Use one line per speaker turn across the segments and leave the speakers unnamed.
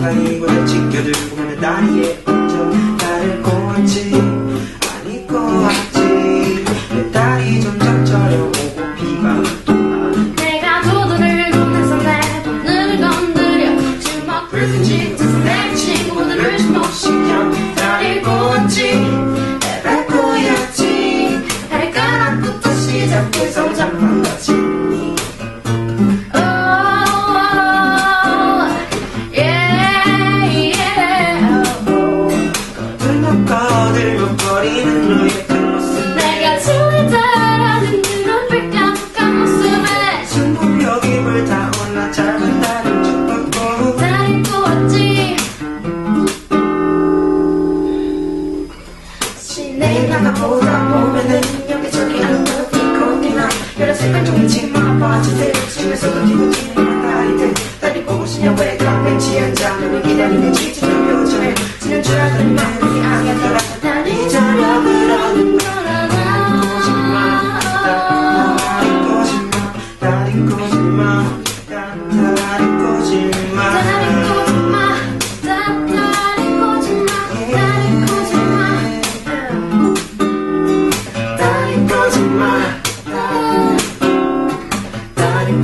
가리고 날 지켜들고 내 다리에 얹어 나를 꼬았지. 아니 꼬았지. 내 다리 점점 저려오고 비가
내가 도둑을 놓는 손에 돈을 건드려 주먹 불끈 짙은 내 친구들을 주목시켜
나를 꼬았지. 내가 꼬였지.
발가락부터 시작해서
잡은 거지 들먹거들먹거리는 너의 그 모습
내가 질리다라는 눈을 깜깜 모습에
승부욕이 불타올라 작은 나를 쫓고
날 꼬았지
시내 나가보다 보면은 여기 저기 아무것도 있거니나. 여러 색깔 종이 치마 바지들 중에서도 뒤고치는 다리들. 다리 보고 싶냐 왜 카페 취한 자면을 기다리는 알던 내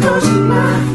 거짓말.